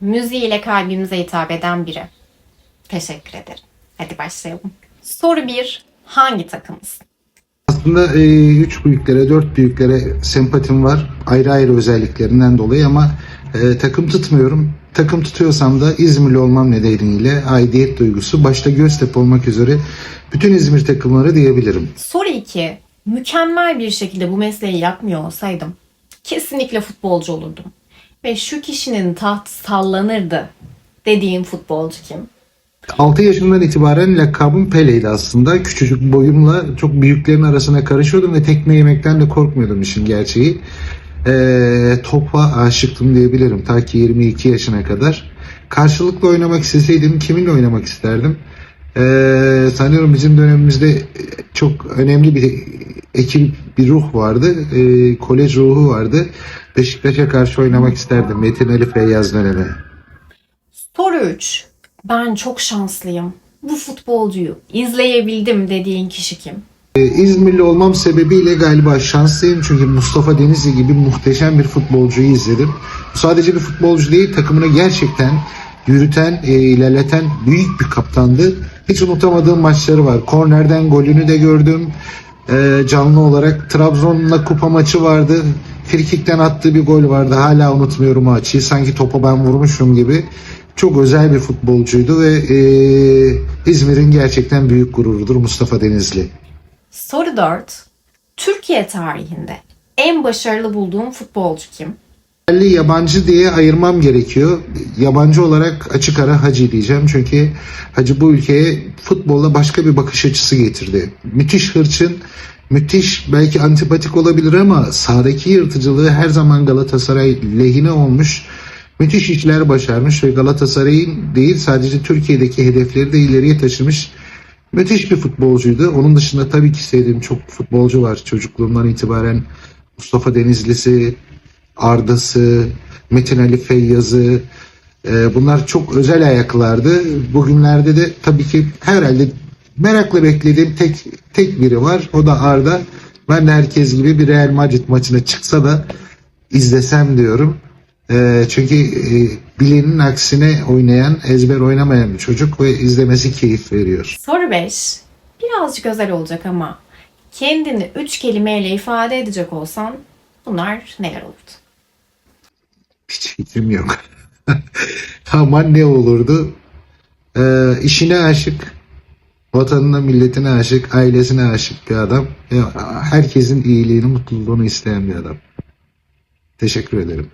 müziğiyle kalbimize hitap eden biri. Teşekkür ederim. Hadi başlayalım. Soru 1. Hangi takımız? Aslında e, üç büyüklere, dört büyüklere sempatim var. Ayrı ayrı özelliklerinden dolayı ama e, takım tutmuyorum. Takım tutuyorsam da İzmirli olmam nedeniyle aidiyet duygusu başta Göztepe olmak üzere bütün İzmir takımları diyebilirim. Soru 2. Mükemmel bir şekilde bu mesleği yapmıyor olsaydım kesinlikle futbolcu olurdum. Ve şu kişinin taht sallanırdı dediğin futbolcu kim? 6 yaşından itibaren lakabım Pele'ydi aslında. Küçücük boyumla çok büyüklerin arasına karışıyordum ve tekme yemekten de korkmuyordum işin gerçeği. Ee, topa aşıktım diyebilirim ta ki 22 yaşına kadar. Karşılıklı oynamak isteseydim kiminle oynamak isterdim? Ee, sanıyorum bizim dönemimizde çok önemli bir ekip bir ruh vardı. Ee, kolej ruhu vardı. Beşiktaş'a karşı oynamak isterdim. Metin Ali Feyyaz dönemi. Soru 3. Ben çok şanslıyım. Bu futbolcuyu izleyebildim dediğin kişi kim? Ee, İzmirli olmam sebebiyle galiba şanslıyım çünkü Mustafa Denizli gibi muhteşem bir futbolcuyu izledim. Bu sadece bir futbolcu değil takımını gerçekten yürüten, e, ilerleten büyük bir kaptandı. Hiç unutamadığım maçları var. Kornerden golünü de gördüm. Ee, canlı olarak Trabzon'la kupa maçı vardı. Frikikten attığı bir gol vardı. Hala unutmuyorum o açıyı. Sanki topa ben vurmuşum gibi. Çok özel bir futbolcuydu ve e, İzmir'in gerçekten büyük gururudur Mustafa Denizli. Soru 4. Türkiye tarihinde en başarılı bulduğum futbolcu kim? Yerli yabancı diye ayırmam gerekiyor. Yabancı olarak açık ara Hacı diyeceğim. Çünkü Hacı bu ülkeye futbolla başka bir bakış açısı getirdi. Müthiş hırçın, müthiş belki antipatik olabilir ama sahadaki yırtıcılığı her zaman Galatasaray lehine olmuş. Müthiş işler başarmış ve Galatasaray'ın değil sadece Türkiye'deki hedefleri de ileriye taşımış. Müthiş bir futbolcuydu. Onun dışında tabii ki sevdiğim çok futbolcu var. Çocukluğumdan itibaren Mustafa Denizli'si, Arda'sı, Metin Ali Feyyaz'ı e, bunlar çok özel ayaklardı. Bugünlerde de tabii ki herhalde merakla beklediğim tek tek biri var. O da Arda. Ben de herkes gibi bir Real Madrid maçına çıksa da izlesem diyorum. E, çünkü e, bilenin aksine oynayan, ezber oynamayan bir çocuk ve izlemesi keyif veriyor. Soru 5. Birazcık özel olacak ama kendini 3 kelimeyle ifade edecek olsan bunlar neler olurdu? Fikrim yok. Ama ne olurdu? Ee, işine aşık, vatanına, milletine aşık, ailesine aşık bir adam. Herkesin iyiliğini, mutluluğunu isteyen bir adam. Teşekkür ederim.